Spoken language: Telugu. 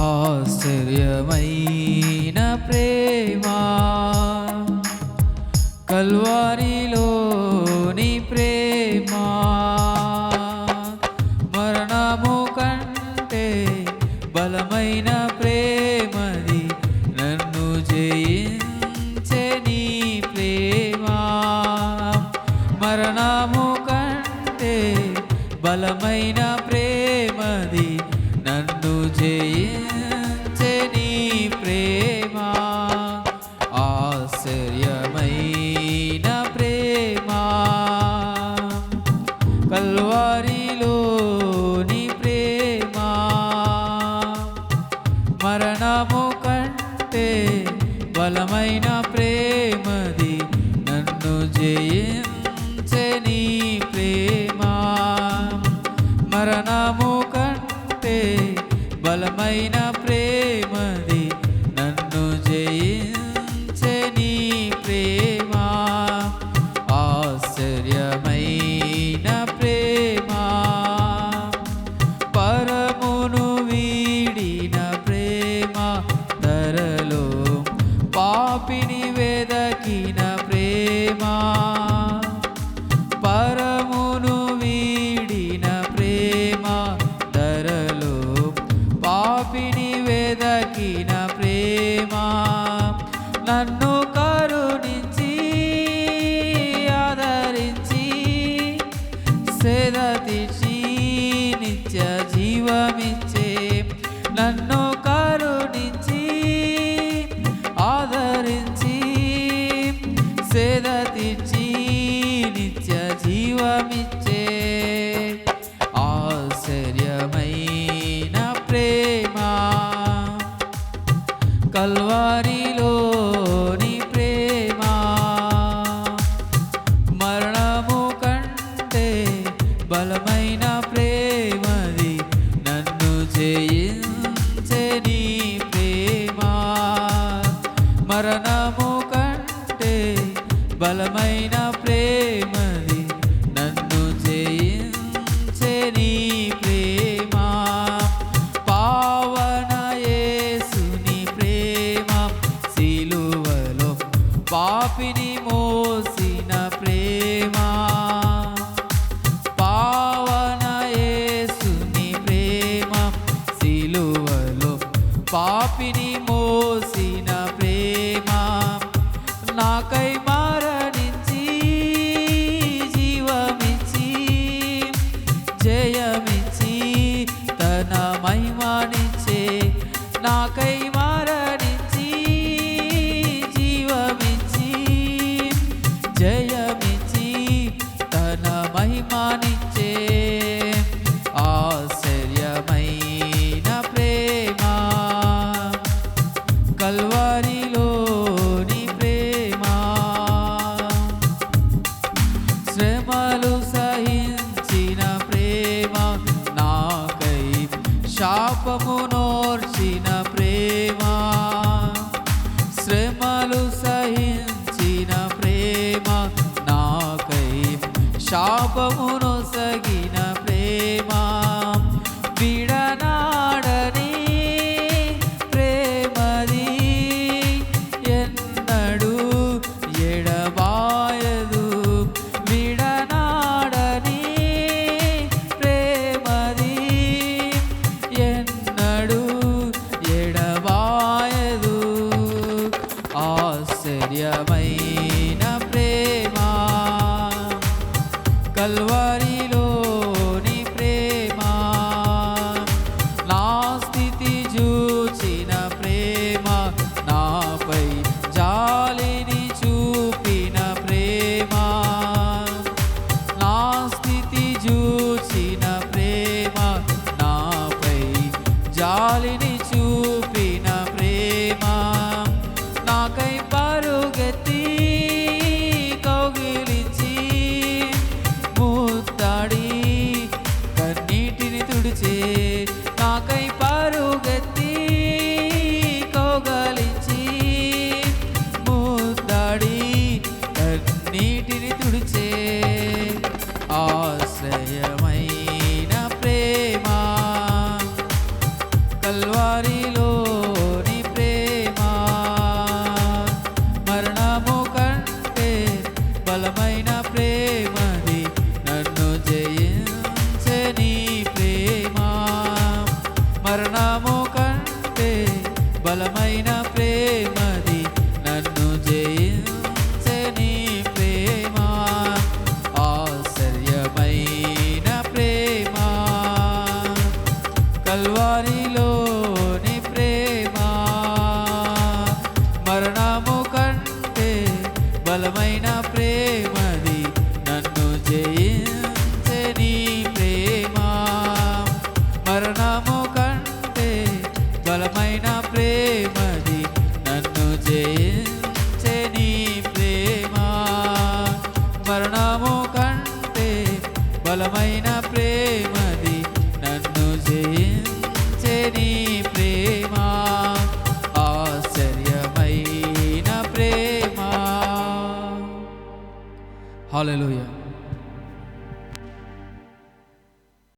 ఆశ్చర్యమైన ప్రేమ. కల్వారిలోని ప్రేమ. మరణము కంటే బలమైన ప్రేమది నన్ను జయించే నీ ప్రేమ. మరణము కంటే బలమైన ఆశ్చర్యమైన ప్రేమ. కల్వారిలోని ప్రేమ. మరణము కంటే బలమైన ప్రేమది నన్ను జయించని ప్రేమ. మరణము కంటే బలమైన ప్రేమ ప్రేమ పరమును వీడిన ప్రేమ ధరలో పాపిని వెదకిన ప్రేమ నన్ను కరుణించి ఆదరించి సేద తీర్చి నిత్య జీవమిచ్చే నన్ను మరణము కంటే బలమైన ప్రేమది నన్ను జయించే నీ ప్రేమ. మరణము కంటే బలమైన ప్రేమది నన్ను జయించే నీ ప్రేమ. పావన యేసుని ప్రేమ సిలువలో పాపిని పాపిని మోసిన ప్రేమ నాకై మరణించి జీవమిచ్చి జయమిచ్చి తన మహిమానిచ్చే నాకై మరణించి జీవమిచ్చి జయ కల్వారిలోని ప్రేమ. శ్రమలు సహించిన ప్రేమ నాకై శాపము నోర్చిన ప్రేమ. శ్రమలు సహించిన ప్రేమ నాకై శాపమును ఆశ్చర్యమైన ప్రేమ. కల్వరిలోని ప్రేమ. నా స్థితి చూచిన ప్రేమ నాపై జాలిని చూపిన ప్రేమ. నా స్థితి చూచిన ప్రేమ నాపై జాలిని మరణము కంటే బలమైన ఆశ్చర్యమైన ప్రేమ హల్లెలూయా